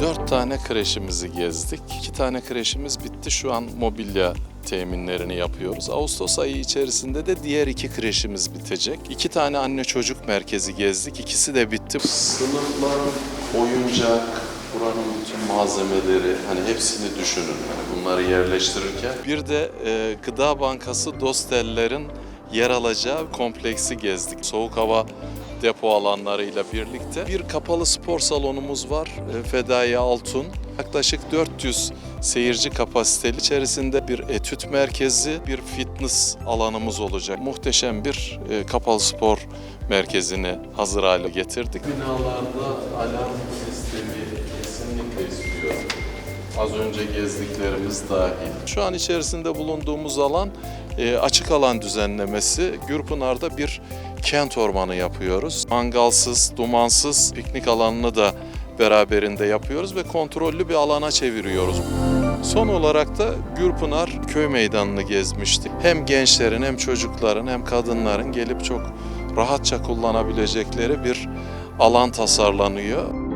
Dört tane kreşimizi gezdik. İki tane kreşimiz bitti. Şu an mobilya teminlerini yapıyoruz. Ağustos ayı içerisinde de diğer iki kreşimiz bitecek. İki tane anne çocuk merkezi gezdik. İkisi de bitti. Sınıflar, oyuncak, buranın bütün malzemeleri hani hepsini düşünün. Yani bunları yerleştirirken. Bir de e, Gıda Bankası Dosteller'in yer alacağı kompleksi gezdik. Soğuk hava depo alanlarıyla birlikte. Bir kapalı spor salonumuz var. E, Fedai Altun. Yaklaşık 400 seyirci kapasiteli içerisinde bir etüt merkezi, bir fitness alanımız olacak. Muhteşem bir e, kapalı spor merkezini hazır hale getirdik. Binalarda alarm sistemi kesinlikle istiyor. Az önce gezdiklerimiz dahil. Şu an içerisinde bulunduğumuz alan e, açık alan düzenlemesi. Gürpınar'da bir kent ormanı yapıyoruz. Mangalsız, dumansız piknik alanını da beraberinde yapıyoruz ve kontrollü bir alana çeviriyoruz. Son olarak da Gürpınar köy meydanını gezmiştik. Hem gençlerin hem çocukların hem kadınların gelip çok rahatça kullanabilecekleri bir alan tasarlanıyor.